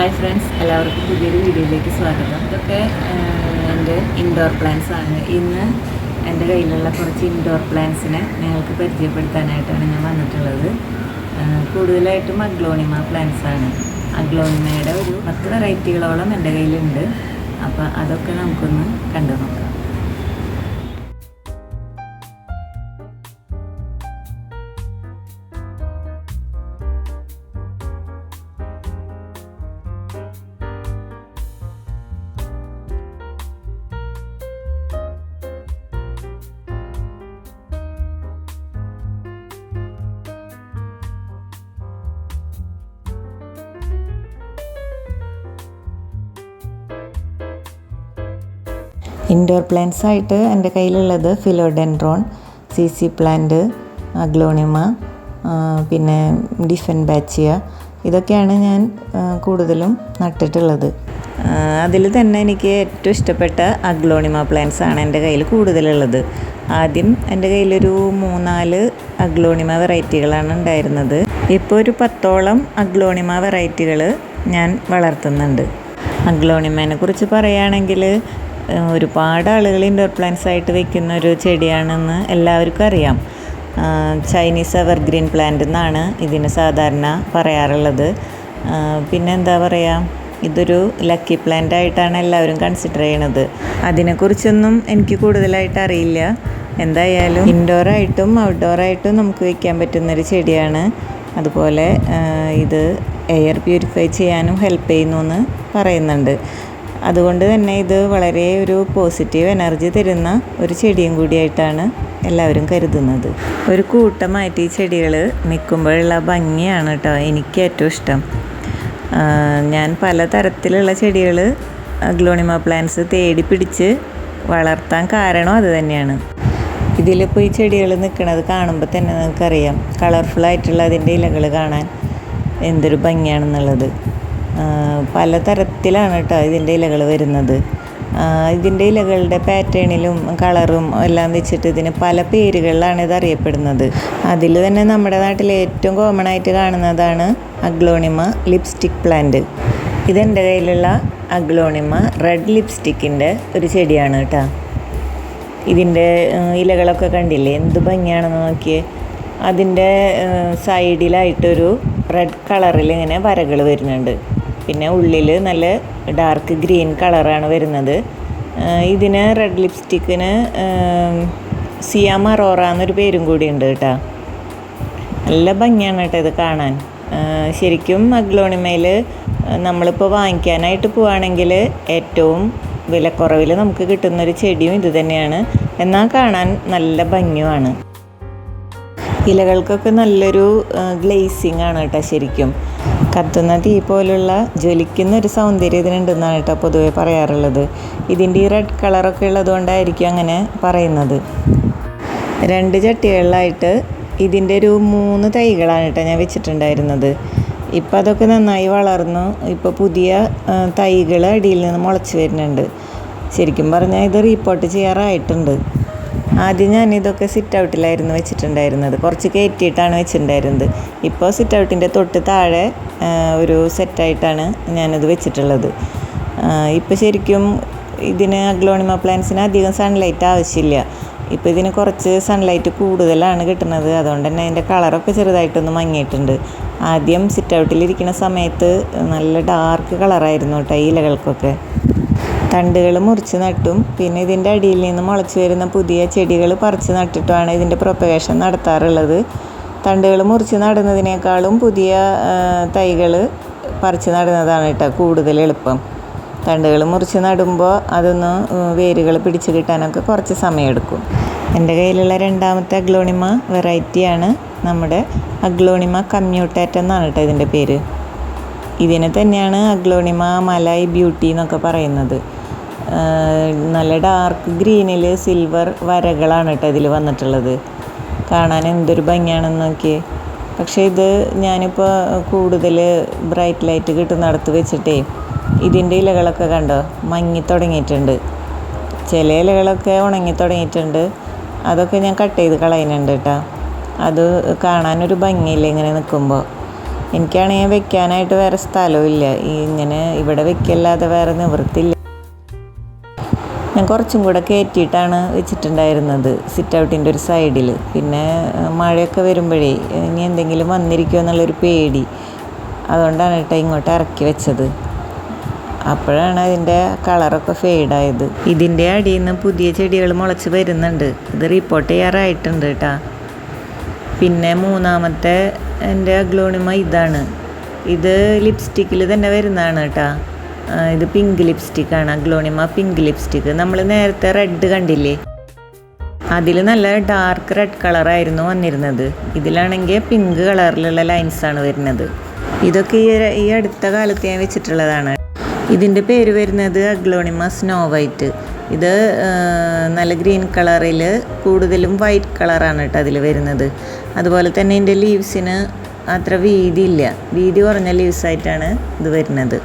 Hi friends എല്ലാവർക്കും പുതിയൊരു വീഡിയോയിലേക്ക് സ്വാഗതം. ഇതൊക്കെ എന്റെ ഇൻഡോർ പ്ലാന്റ്സ് ആണ്. ഇന്ന് എന്റെ കയ്യിലുള്ള കുറച്ച് ഇൻഡോർ പ്ലാന്റ്സിനെ നിങ്ങൾക്ക് പരിചയപ്പെടുത്താനായിട്ടാണ് ഞാൻ വന്നിട്ടുള്ളത്. കൂടുതലായിട്ടും അഗ്ലോണിമ പ്ലാന്റ്സ് ആണ്. അഗ്ലോണിമയുടെ ഒരു പത്ത് വെറൈറ്റികളോളം എന്റെ കയ്യിലുണ്ട്. അപ്പോൾ അതൊക്കെ നമുക്കൊന്ന് കണ്ടു നോക്കാം ഇൻഡോർ പ്ലാന്റ്സ് ആയിട്ട് എന്റെ കയ്യിലുള്ളത് philodendron C C plant aglaonema പിന്നെ ഡിഫൻ ബാച്ചിയ. ഇതൊക്കെയാണ് ഞാൻ കൂടുതലും നട്ടിട്ടുള്ളത്. അതിൽ തന്നെ എനിക്ക് ഏറ്റവും ഇഷ്ടപ്പെട്ട അഗ്ലോണിമ പ്ലാന്റ്സ് ആണ് എന്റെ കയ്യിൽ കൂടുതലുള്ളത്. ആദ്യം എന്റെ കയ്യിലൊരു മൂന്നാൽ അഗ്ലോണിമ വെറൈറ്റികളാണ് ഉണ്ടായിരുന്നത്. ഇപ്പോൾ ഒരു പത്തോളം അഗ്ലോണിമ വെറൈറ്റികൾ ഞാൻ വളർത്തുന്നുണ്ട്. അഗ്ലോണിമേനെ കുറിച്ച് പറയുകയാണെങ്കിൽ ഒരുപാട് ആളുകൾ ഇൻഡോർ പ്ലാന്റ്സ് ആയിട്ട് വെക്കുന്ന ഒരു ചെടിയാണെന്ന് എല്ലാവർക്കും അറിയാം. ചൈനീസ് എവർഗ്രീൻ പ്ലാന്റ് എന്നാണ് ഇതിന് സാധാരണ പറയാറുള്ളത്. പിന്നെ എന്താ പറയുക ഇതൊരു ലക്കി പ്ലാന്റ് ആയിട്ടാണ് എല്ലാവരും കൺസിഡർ ചെയ്യണത്. അതിനെക്കുറിച്ചൊന്നും എനിക്ക് കൂടുതലായിട്ട് അറിയില്ല. എന്തായാലും ഔട്ട്ഡോർ ആയിട്ടും നമുക്ക് വയ്ക്കാൻ പറ്റുന്നൊരു ചെടിയാണ്. അതുപോലെ ഇത് എയർ പ്യൂരിഫൈ ചെയ്യാനും ഹെൽപ്പ് ചെയ്യുന്നു എന്ന് പറയുന്നുണ്ട്. അതുകൊണ്ട് തന്നെ ഇത് വളരെ ഒരു പോസിറ്റീവ് എനർജി തരുന്ന ഒരു ചെടിയും കൂടിയായിട്ടാണ് എല്ലാവരും കരുതുന്നത്. ഒരു കൂട്ടമായിട്ട് ഈ ചെടികൾ നിൽക്കുമ്പോഴുള്ള ഭംഗിയാണ് കേട്ടോ എനിക്ക് ഏറ്റവും ഇഷ്ടം. ഞാൻ പല തരത്തിലുള്ള ചെടികൾ ഗ്ലോണിമ പ്ലാന്റ്സ് തേടി പിടിച്ച് വളർത്താൻ കാരണം അത് തന്നെയാണ്. ഇതിലിപ്പോൾ ഈ ചെടികൾ നിൽക്കുന്നത് കാണുമ്പോൾ തന്നെ നിങ്ങൾക്കറിയാം കളർഫുൾ ആയിട്ടുള്ള അതിന്റെ ഇലകൾ കാണാൻ എന്തൊരു ഭംഗിയാണെന്നുള്ളത്. ആ, പല തരത്തിലാണ് കേട്ടോ ഇതിന്റെ ഇലകൾ വരുന്നത്. ഇതിന്റെ ഇലകളുടെ പാറ്റേണിലും കളറും എല്ലാം വെച്ചിട്ട് ഇതിന് പല പേരുകളിലാണ് ഇത് അറിയപ്പെടുന്നത്. അതിൽ തന്നെ നമ്മുടെ നാട്ടിൽ ഏറ്റവും കോമൺ ആയിട്ട് കാണുന്നതാണ് അഗ്ലോണിമ ലിപ്സ്റ്റിക് പ്ലാന്റ്. ഇതെന്റെ കയ്യിലുള്ള അഗ്ലോണിമ റെഡ് ലിപ്സ്റ്റിക്കിന്റെ ഒരു ചെടിയാണ് കേട്ടോ ഇതിന്റെ ഇലകളൊക്കെ കണ്ടില്ലേ? എന്ത് ഭംഗിയാണെന്ന് നോക്കിയേ. അതിന്റെ സൈഡിലായിട്ടൊരു റെഡ് കളറിൽ ഇങ്ങനെ വരകൾ വരുന്നുണ്ട്. പിന്നെ ഉള്ളിൽ നല്ല ഡാർക്ക് ഗ്രീൻ കളറാണ് വരുന്നത്. ഇതിന് റെഡ് ലിപ്സ്റ്റിക്കിന് സിയാമ റോറ എന്നൊരു പേരും കൂടി ഉണ്ട് കേട്ടോ. നല്ല ഭംഗിയാണ് കേട്ടോ ഇത് കാണാൻ. ശരിക്കും അഗ്ലോണിമയിൽ നമ്മളിപ്പോൾ വാങ്ങിക്കാനായിട്ട് പോവുകയാണെങ്കിൽ ഏറ്റവും വിലക്കുറവിൽ നമുക്ക് കിട്ടുന്നൊരു ചെടിയും ഇത് തന്നെയാണ്. എന്നാൽ കാണാൻ നല്ല ഭംഗിയുമാണ്. ഇലകൾക്കൊക്കെ നല്ലൊരു ഗ്ലേസിങ് ആണ് കേട്ടോ ശരിക്കും. കത്തുന്ന തീ പോലുള്ള ജ്വലിക്കുന്ന ഒരു സൗന്ദര്യം ഇതിനുണ്ടെന്നാണ് കേട്ടോ പൊതുവെ പറയാറുള്ളത്. ഇതിന്റെ ഈ റെഡ് കളറൊക്കെ ഉള്ളതുകൊണ്ടായിരിക്കും അങ്ങനെ പറയുന്നത്. രണ്ട് ചട്ടികളിലായിട്ട് ഇതിന്റെ ഒരു മൂന്ന് തൈകളാണ് കേട്ടോ ഞാൻ വെച്ചിട്ടുണ്ടായിരുന്നത്. ഇപ്പം അതൊക്കെ നന്നായി വളർന്നു. ഇപ്പോൾ പുതിയ തൈകൾ അടിയിൽ നിന്ന് മുളച്ച് വരുന്നുണ്ട്. ശരിക്കും പറഞ്ഞാൽ ഇത് റീപ്പോർട്ട് ചെയ്യാറായിട്ടുണ്ട്. ആദ്യം ഞാൻ ഇതൊക്കെ സിറ്റ് ഔട്ടിലായിരുന്നു വെച്ചിട്ടുണ്ടായിരുന്നത്. കുറച്ച് കയറ്റിയിട്ടാണ് വെച്ചിട്ടുണ്ടായിരുന്നത്. ഇപ്പോൾ സിറ്റ് ഔട്ടിന്റെ തൊട്ട് താഴെ ഒരു സെറ്റായിട്ടാണ് ഞാനത് വെച്ചിട്ടുള്ളത്. ഇപ്പോൾ ശരിക്കും ഇതിന് അഗ്ലോണിമ പ്ലാന്റ്സിന് അധികം സൺലൈറ്റ് ആവശ്യമില്ല. ഇപ്പോൾ ഇതിന് കുറച്ച് സൺലൈറ്റ് കൂടുതലാണ് കിട്ടുന്നത്. അതുകൊണ്ട് തന്നെ അതിന്റെ കളറൊക്കെ ചെറുതായിട്ടൊന്ന് മങ്ങിയിട്ടുണ്ട്. ആദ്യം സിറ്റ് ഔട്ടിലിരിക്കുന്ന സമയത്ത് നല്ല ഡാർക്ക് കളറായിരുന്നു കേട്ടോ ഇലകൾക്കൊക്കെ. തണ്ടുകൾ മുറിച്ച് നട്ടും. പിന്നെ ഇതിന്റെ അടിയിൽ നിന്ന് മുളച്ച് വരുന്ന പുതിയ ചെടികൾ പറിച്ച് നട്ടിട്ടുമാണ് ഇതിന്റെ പ്രൊപ്പഗേഷൻ നടത്താറുള്ളത്. തണ്ടുകൾ മുറിച്ച് നടുന്നതിനേക്കാളും പുതിയ തൈകൾ പറിച്ച് നടുന്നതാണ് കേട്ടോ കൂടുതൽ എളുപ്പം. തണ്ടുകൾ മുറിച്ച് നടുമ്പോൾ അതൊന്ന് വേരുകൾ പിടിച്ച് കിട്ടാനൊക്കെ കുറച്ച് സമയമെടുക്കും. എന്റെ കയ്യിലുള്ള രണ്ടാമത്തെ അഗ്ലോണിമ വെറൈറ്റിയാണ് നമ്മുടെ അഗ്ലോണിമ കമ്മ്യൂട്ടേറ്റ് എന്നാണ് കേട്ടോ ഇതിന്റെ പേര്. ഇതിനെ തന്നെയാണ് അഗ്ലോണിമ മലായ് ബ്യൂട്ടി എന്നൊക്കെ പറയുന്നത്. നല്ല ഡാർക്ക് ഗ്രീനിൽ സിൽവർ വരകളാണ് കേട്ടോ ഇതിൽ വന്നിട്ടുള്ളത്. കാണാൻ എന്തൊരു ഭംഗിയാണെന്ന് നോക്കിയേ. പക്ഷേ ഇത് ഞാനിപ്പോൾ കൂടുതൽ ബ്രൈറ്റ് ലൈറ്റ് കിട്ടുന്നിടത്ത് വെച്ചിട്ടേ ഇതിന്റെ ഇലകളൊക്കെ കണ്ടോ? മങ്ങി തുടങ്ങിയിട്ടുണ്ട്. ചില ഇലകളൊക്കെ ഉണങ്ങി തുടങ്ങിയിട്ടുണ്ട്. അതൊക്കെ ഞാൻ കട്ട് ചെയ്ത് കളയുന്നുണ്ട് കേട്ടോ അത് കാണാനൊരു ഭംഗിയില്ല ഇങ്ങനെ നിൽക്കുമ്പോൾ എനിക്കാണെങ്കിൽ വെക്കാനായിട്ട് വേറെ സ്ഥലവും ഇല്ല. ഇങ്ങനെ ഇവിടെ വെക്കല്ലാതെ വേറെ നിവൃത്തിയില്ല. ഞാൻ കുറച്ചും കൂടെ കയറ്റിയിട്ടാണ് വെച്ചിട്ടുണ്ടായിരുന്നത് സിറ്റ് ഔട്ടിന്റെ ഒരു സൈഡിൽ പിന്നെ മഴയൊക്കെ വരുമ്പോഴേ ഇനി എന്തെങ്കിലും വന്നിരിക്കുമോ എന്നുള്ളൊരു പേടി. അതുകൊണ്ടാണ് കേട്ടോ ഇങ്ങോട്ട് ഇറക്കി വെച്ചത്. അപ്പോഴാണ് അതിന്റെ കളറൊക്കെ ഫെയ്ഡായത് ഇതിന്റെ അടിയിൽ നിന്ന് പുതിയ ചെടികൾ മുളച്ച് വരുന്നുണ്ട്. ഇത് റിപ്പോർട്ട് ചെയ്യാറായിട്ടുണ്ട് കേട്ടോ. പിന്നെ മൂന്നാമത്തെ എന്റെ അഗ്ലോണിമ ഇതാണ്. ഇത് ലിപ്സ്റ്റിക്കിൽ തന്നെ വരുന്നതാണ് കേട്ടോ. ഇത് പിങ്ക് ലിപ്സ്റ്റിക്കാണ് അഗ്ലോണിമ പിങ്ക് ലിപ്സ്റ്റിക്ക് നമ്മൾ നേരത്തെ റെഡ് കണ്ടില്ലേ? അതിൽ നല്ല ഡാർക്ക് റെഡ് കളറായിരുന്നു വന്നിരുന്നത്. ഇതിലാണെങ്കിൽ പിങ്ക് കളറിലുള്ള ലൈൻസാണ് വരുന്നത്. ഇതൊക്കെ ഈ ഈ അടുത്ത കാലത്ത് ഞാൻ വെച്ചിട്ടുള്ളതാണ്. ഇതിന്റെ പേര് വരുന്നത് അഗ്ലോണിമ സ്നോ വൈറ്റ് ഇത് നല്ല ഗ്രീൻ കളറിൽ കൂടുതലും വൈറ്റ് കളറാണ് കേട്ടോ അതിൽ വരുന്നത്. അതുപോലെ തന്നെ ഇതിന്റെ ലീവ്സിന് അത്ര വീതിയില്ല. വീതി കുറഞ്ഞ ലീവ്സായിട്ടാണ് ഇത് വരുന്നത്.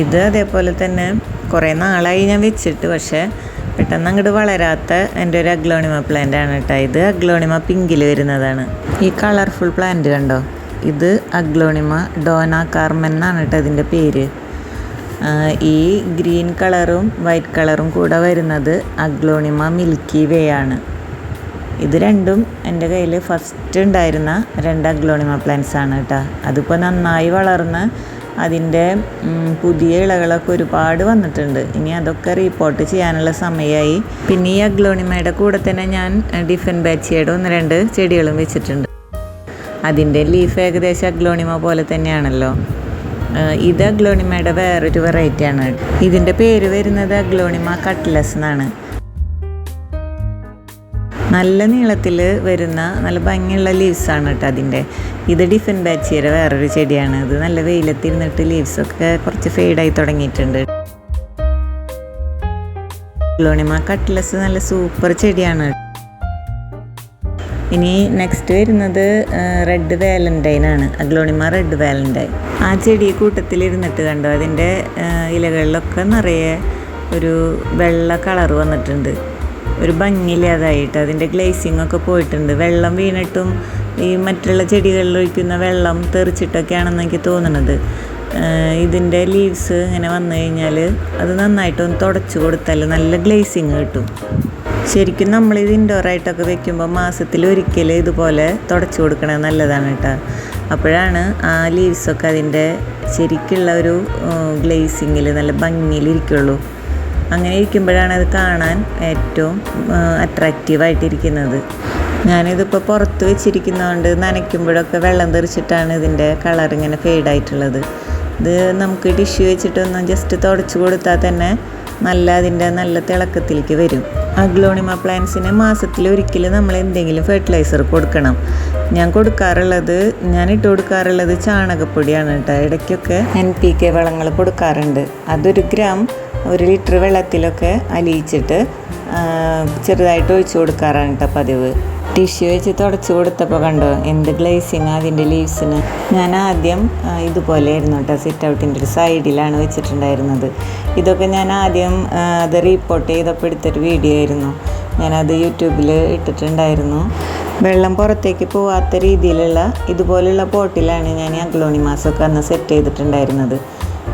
ഇത് അതേപോലെ തന്നെ കുറേ നാളായി ഞാൻ വെച്ചിട്ട് പക്ഷേ പെട്ടെന്ന് അങ്ങോട്ട് വളരാത്ത എന്റെ ഒരു അഗ്ലോണിമ പ്ലാന്റ് ആണ് കേട്ടോ ഇത്. അഗ്ലോണിമ പിങ്കിൽ വരുന്നതാണ്. ഈ കളർഫുൾ പ്ലാന്റ് കണ്ടോ? ഇത് അഗ്ലോണിമ ഡോന കാർമൻ എന്നാണ് കേട്ടോ ഇതിന്റെ പേര്. ഈ ഗ്രീൻ കളറും വൈറ്റ് കളറും കൂടെ വരുന്നത് അഗ്ലോണിമ മിൽക്കി വേ ആണ്. ഇത് രണ്ടും എന്റെ കയ്യിൽ ഫസ്റ്റ് ഉണ്ടായിരുന്ന രണ്ട് അഗ്ലോണിമ പ്ലാന്റ്സ് ആണ് കേട്ടോ അതിപ്പോൾ നന്നായി വളർന്ന് അതിന്റെ പുതിയ ഇളകളൊക്കെ ഒരുപാട് വന്നിട്ടുണ്ട്. ഇനി അതൊക്കെ റിപ്പോർട്ട് ചെയ്യാനുള്ള സമയമായി പിന്നെ ഈ അഗ്ലോണിമയുടെ കൂടെ തന്നെ ഞാൻ ഡിഫൻ ബാച്ചിയുടെ ഒന്ന് രണ്ട് ചെടികളും വെച്ചിട്ടുണ്ട്. അതിന്റെ ലീഫ് ഏകദേശം അഗ്ലോണിമ പോലെ തന്നെയാണല്ലോ. ഇത് അഗ്ലോണിമയുടെ വേറൊരു വെറൈറ്റിയാണ് ഇതിന്റെ പേര് വരുന്നത് അഗ്ലോണിമ കട്ട്ലസ് എന്നാണ്. നല്ല നീളത്തിൽ വരുന്ന നല്ല ഭംഗിയുള്ള ലീവ്സാണ് കേട്ടോ അതിന്റെ. ഇത് ഡിഫൻ ബാച്ചിയുടെ വേറൊരു ചെടിയാണ്. ഇത് നല്ല വെയിലത്തിരുന്നിട്ട് ലീവ്സൊക്കെ കുറച്ച് ഫെയ്ഡായി തുടങ്ങിയിട്ടുണ്ട്. ലോണിമ കട്ട്ലസ് നല്ല സൂപ്പർ ചെടിയാണ്. ഇനി നെക്സ്റ്റ് വരുന്നത് റെഡ് വാലന്റൈൻ ആണ്. അഗ്ലോണിമ റെഡ് വാലന്റൈൻ ആ ചെടി കൂട്ടത്തിലിരുന്നിട്ട് കണ്ടോ അതിന്റെ ഇലകളിലൊക്കെ നിറയെ ഒരു വെള്ള കളർ വന്നിട്ടുണ്ട്. ഒരു ഭംഗിയില്ലാതായിട്ട് അതിന്റെ ഗ്ലേസിംഗ് ഒക്കെ പോയിട്ടുണ്ട്. വെള്ളം വീണിട്ടും ഈ മറ്റുള്ള ചെടികളിൽ ഒഴിക്കുന്ന വെള്ളം തെറിച്ചിട്ടൊക്കെയാണെന്ന് എനിക്ക് തോന്നുന്നത് ഇതിന്റെ ലീവ്സ് ഇങ്ങനെ വന്നു കഴിഞ്ഞാൽ അത് നന്നായിട്ടൊന്ന് തുടച്ചു കൊടുത്താൽ നല്ല ഗ്ലേസിങ് കിട്ടും. ശരിക്കും നമ്മൾ നമ്മളിത് ഇൻഡോറായിട്ടൊക്കെ വെക്കുമ്പോൾ മാസത്തിൽ ഒരിക്കൽ ഇതുപോലെ തുടച്ചു കൊടുക്കണത് നല്ലതാണ് കേട്ടോ. അപ്പോഴാണ് ആ ലീവ്സൊക്കെ അതിന്റെ ശരിക്കുള്ള ഒരു ഗ്ലേസിങ്ങിൽ നല്ല ഭംഗിയിലിരിക്കുള്ളൂ അങ്ങനെ ഇരിക്കുമ്പോഴാണ് അത് കാണാൻ ഏറ്റവും അട്രാക്റ്റീവായിട്ടിരിക്കുന്നത് ഞാനിതിപ്പോൾ പുറത്ത് വെച്ചിരിക്കുന്നതുകൊണ്ട് നനയ്ക്കുമ്പോഴൊക്കെ വെള്ളം തെറിച്ചിട്ടാണ് ഇതിന്റെ കളർ ഇങ്ങനെ ഫെയ്ഡായിട്ടുള്ളത് ഇത് നമുക്ക് ടിഷ്യൂ വെച്ചിട്ടൊന്ന് ജസ്റ്റ് തുടച്ചു കൊടുത്താൽ തന്നെ നല്ല അതിന്റെ നല്ല തിളക്കത്തിലേക്ക് വരും. അഗ്ലോണിമ പ്ലാന്റ്സിന് മാസത്തിൽ ഒരിക്കലും നമ്മൾ എന്തെങ്കിലും ഫെർട്ടിലൈസർ കൊടുക്കണം. ഞാൻ കൊടുക്കാറുള്ളത് ഞാൻ ഇട്ട് കൊടുക്കാറുള്ളത് ചാണകപ്പൊടിയാണ് കേട്ടോ. ഇടയ്ക്കൊക്കെ എൻ പി കെ വളങ്ങൾ കൊടുക്കാറുണ്ട്. അതൊരു ഗ്രാം ഒരു ലിറ്റർ വെള്ളത്തിലൊക്കെ അലിയിച്ചിട്ട് ചെറുതായിട്ട് ഒഴിച്ചു കൊടുക്കാറാണ് കേട്ടോ പതിവ്. ടിഷ്യൂ വെച്ച് തുടച്ച് കൊടുത്തപ്പോൾ കണ്ടോ എന്ത് ഗ്ലേസിങ് അതിന്റെ ലീവ്സിന്. ഞാൻ ആദ്യം ഇതുപോലെ ആയിരുന്നു കേട്ടോ സിറ്റ് ഔട്ടിന്റെ ഒരു സൈഡിലാണ് വെച്ചിട്ടുണ്ടായിരുന്നത്. ഇതൊക്കെ ഞാൻ ആദ്യം അത് റീപ്പോർട്ട് ചെയ്തപ്പോൾ എടുത്തൊരു വീഡിയോ ആയിരുന്നു. ഞാനത് യൂട്യൂബിൽ ഇട്ടിട്ടുണ്ടായിരുന്നു. വെള്ളം പുറത്തേക്ക് പോവാത്ത രീതിയിലുള്ള ഇതുപോലുള്ള പോട്ടിലാണ് ഞാൻ ഈ അഗ്ലോണിമാസൊക്കെ അന്ന് സെറ്റ് ചെയ്തിട്ടുണ്ടായിരുന്നത്.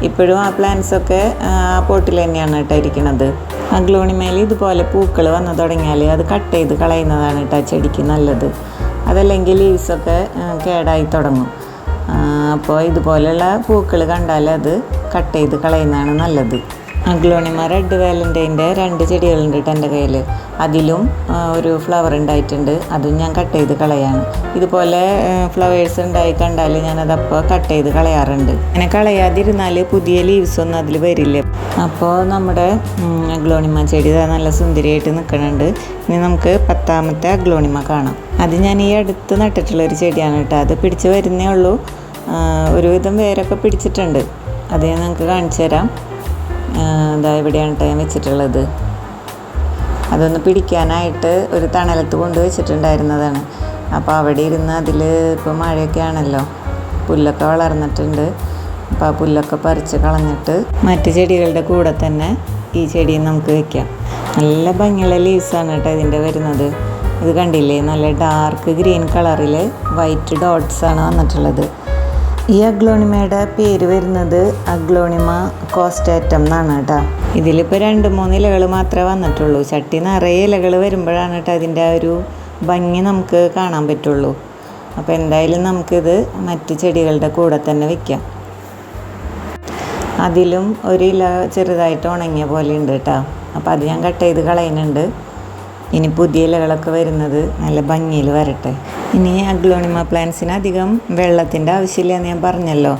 ഇപ്പോഴും ആ പ്ലാന്റ്സ് ഒക്കെ ആ പോട്ടിൽ തന്നെയാണ് കേട്ടോ ഇരിക്കുന്നത് അഗ്ലോണിമയിൽ ഇതുപോലെ പൂക്കൾ വന്നു തുടങ്ങിയാൽ അത് കട്ട് ചെയ്ത് കളയുന്നതാണ് കേട്ടോ ചെടിക്ക് നല്ലത്. അതല്ലെങ്കിൽ ലീവ്സൊക്കെ കേടായി തുടങ്ങും. അപ്പോൾ ഇതുപോലെയുള്ള പൂക്കൾ കണ്ടാൽ അത് കട്ട് ചെയ്ത് കളയുന്നതാണ് നല്ലത്. അഗ്ലോണിമ റെഡ് വാലന്റൈന്റെ രണ്ട് ചെടികളുണ്ട് കേട്ടോ എന്റെ കയ്യിൽ. അതിലും ഒരു ഫ്ലവർ ഉണ്ടായിട്ടുണ്ട്. അതും ഞാൻ കട്ട് ചെയ്ത് കളയാണ്. ഇതുപോലെ ഫ്ലവേഴ്സ് ഉണ്ടായി കണ്ടാൽ ഞാനതപ്പോൾ കട്ട് ചെയ്ത് കളയാറുണ്ട്. അങ്ങനെ കളയാതിരുന്നാൽ പുതിയ ലീവ്സ് ഒന്നും അതിൽ വരില്ല. അപ്പോൾ നമ്മുടെ അഗ്ലോണിമ ചെടി നല്ല സുന്ദരിയായിട്ട് നിൽക്കുന്നുണ്ട്. ഇനി നമുക്ക് പത്താമത്തെ അഗ്ലോണിമ കാണാം. അത് ഞാൻ ഈ അടുത്ത് നട്ടിട്ടുള്ള ഒരു ചെടിയാണ് കേട്ടോ. അത് പിടിച്ച് വരുന്നേ ഉള്ളൂ. ഒരുവിധം വേരൊക്കെ പിടിച്ചിട്ടുണ്ട്. അത് ഞാൻ നിങ്ങൾക്ക് കാണിച്ചു തരാം. ഇതാ ഇവിടെയാണ് ടൈം വെച്ചിട്ടുള്ളത്. അതൊന്ന് പിടിക്കാനായിട്ട് ഒരു തണലത്ത് കൊണ്ട് വെച്ചിട്ടുണ്ടായിരുന്നതാണ്. അപ്പോൾ അവിടെ ഇരുന്ന് അതിൽ ഇപ്പോൾ മഴയൊക്കെ ആണല്ലോ. പുല്ലൊക്കെ വളർന്നിട്ടുണ്ട്. അപ്പോൾ ആ പുല്ലൊക്കെ പറിച്ച് കളഞ്ഞിട്ട് മറ്റ് ചെടികളുടെ കൂടെ തന്നെ ഈ ചെടിയും നമുക്ക് വെക്കാം. നല്ല ഭംഗിയുള്ള ലീവ്സാണ് കേട്ടോ ഇതിന്റെ വരുന്നത്. ഇത് കണ്ടില്ലേ? നല്ല ഡാർക്ക് ഗ്രീൻ കളറിൽ വൈറ്റ് ഡോട്ട്സാണ് വന്നിട്ടുള്ളത്. ഈ അഗ്ലോണിമയുടെ പേര് വരുന്നത് അഗ്ലോണിമ കോസ്റ്റാറ്റം എന്നാണ് കേട്ടോ. ഇതിലിപ്പോൾ രണ്ട് മൂന്ന് ഇലകൾ മാത്രമേ വന്നിട്ടുള്ളൂ. ചട്ടി നിറയെ ഇലകൾ വരുമ്പോഴാണ് കേട്ടോ അതിന്റെ ആ ഒരു ഭംഗി നമുക്ക് കാണാൻ പറ്റുള്ളൂ. അപ്പോൾ എന്തായാലും നമുക്കിത് മറ്റ് ചെടികളുടെ കൂടെ തന്നെ വെക്കാം. അതിലും ഒരു ഇല ചെറുതായിട്ട് ഉണങ്ങിയ പോലെ ഉണ്ട് കേട്ടോ. അപ്പോൾ അത് ഞാൻ കട്ട് ചെയ്ത് കളയുന്നുണ്ട്. ഇനി പുതിയ ഇലകളൊക്കെ വരുന്നത് നല്ല ഭംഗിയിൽ വരട്ടെ. ഇനി അഗ്ലോണിമ പ്ലാന്റ്സിന് അധികം വെള്ളത്തിന്റെ ആവശ്യമില്ല എന്ന് ഞാൻ പറഞ്ഞല്ലോ.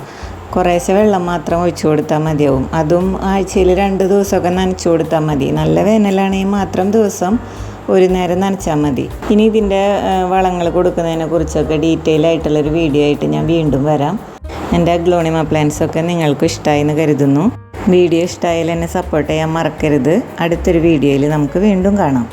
കുറേശ്ശെ വെള്ളം മാത്രം ഒഴിച്ചു കൊടുത്താൽ മതിയാവും. അതും ആഴ്ചയിൽ രണ്ട് ദിവസമൊക്കെ നനച്ചു കൊടുത്താൽ മതി. നല്ല വേനലാണെങ്കിൽ മാത്രം ദിവസം ഒരു നേരം നനച്ചാൽ മതി. ഇനി ഇതിന്റെ വളങ്ങൾ കൊടുക്കുന്നതിനെ കുറിച്ചൊക്കെ ഡീറ്റെയിൽ ആയിട്ടുള്ളൊരു വീഡിയോ ആയിട്ട് ഞാൻ വീണ്ടും വരാം. എന്റെ അഗ്ലോണിമ പ്ലാന്റ്സ് ഒക്കെ നിങ്ങൾക്ക് ഇഷ്ടമായി എന്ന് കരുതുന്നു. വീഡിയോ ഇഷ്ടമായാൽ എന്നെ സപ്പോർട്ട് ചെയ്യാൻ മറക്കരുത്. അടുത്തൊരു വീഡിയോയിൽ നമുക്ക് വീണ്ടും കാണാം.